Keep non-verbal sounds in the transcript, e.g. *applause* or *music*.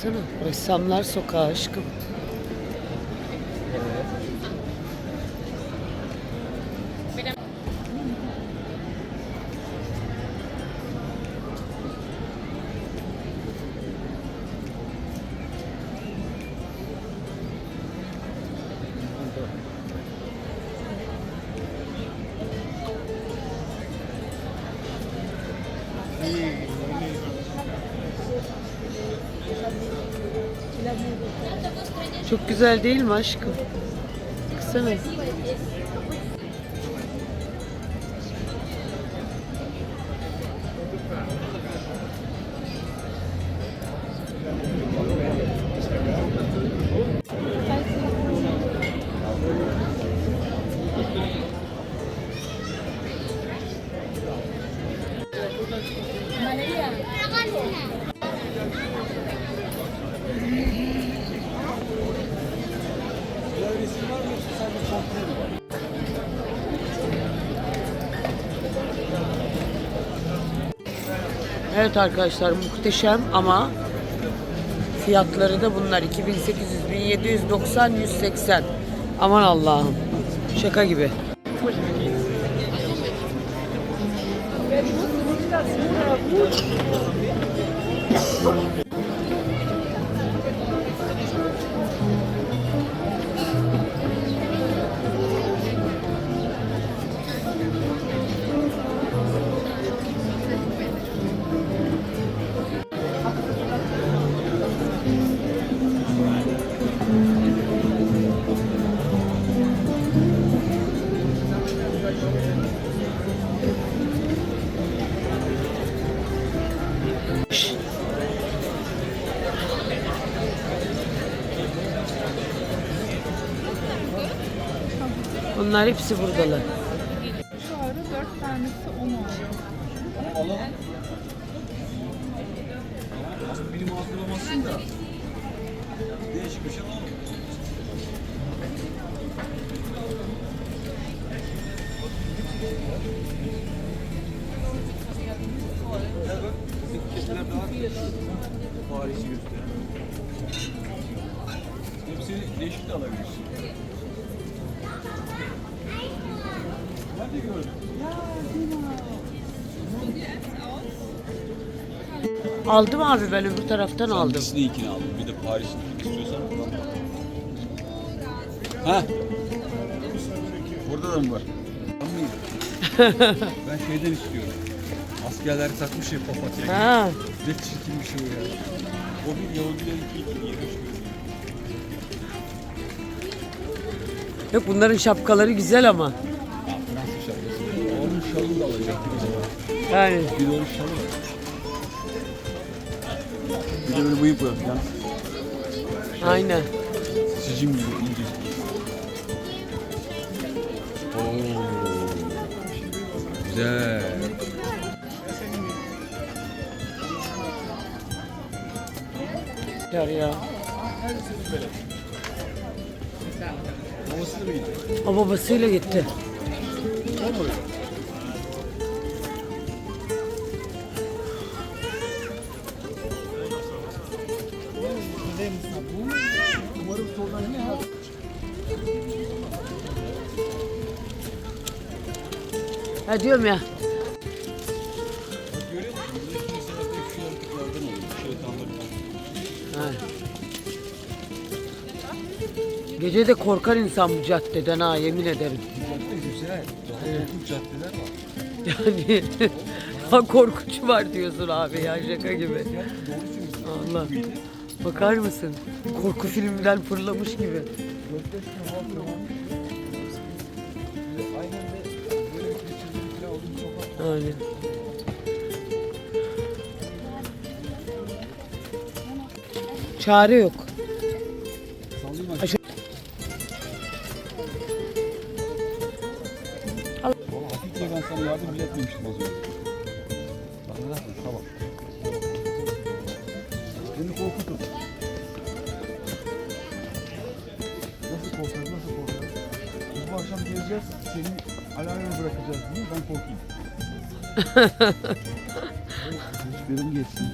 Baksana ressamlar sokağı aşkım. Çok güzel değil mi aşkım? Baksana. Evet arkadaşlar muhteşem ama fiyatları da bunlar 2800, 1790, 180. Aman Allah'ım. Şaka gibi. これ。Bunlar hepsi buradalar. Şu ara dört tanesi on alıyor. Benim hatırlamasın da. Değişik bir şey daha Paris'i gösteriyor. Hepsini değişik de alabilirsin. Aldım abi ben öbür taraftan aldım. Disney'inkini aldım. Bir de Paris'inkini istiyorsan. Ha? Burada da mı var? *laughs* Ben şeyden istiyorum. Askerler takmış ya papatya. Ha. Ne çirkin bir şey ya. O bir Yahudilerin kültürü yemiş. Yok bunların şapkaları güzel ama. Fransız şapkası. Onun şalını da acaba. Yani Bir de onun şalı var. Bir de böyle bıyık falan. aynen. Sicim gibi ince. Oo. Güzel. Yar ya. Babası da mı gitti? O babasıyla gitti. Ne diyorum ya. Gece de korkar insan bu caddeden ha yemin ederim. Cadde güzel. Caddeler var. Yani ha korkunç var diyorsun abi ya şaka gibi. Yani doğru söylüyorsun. Allah. Bakar mısın? Korku filminden fırlamış gibi. 4-5 tane halka var. Aynen de böyle bir geçirdiğim falan olduğum sokak. Yani. Çare yok. Ben sana yardım bile etmemiştim az önce. Bak ne yaptın? Tamam. Beni korkutun. Nasıl korkarız, nasıl korkarız? Biz bu akşam geleceğiz, seni alarma bırakacağız mi? Ben korkayım. *laughs* Saçlarım geçsin.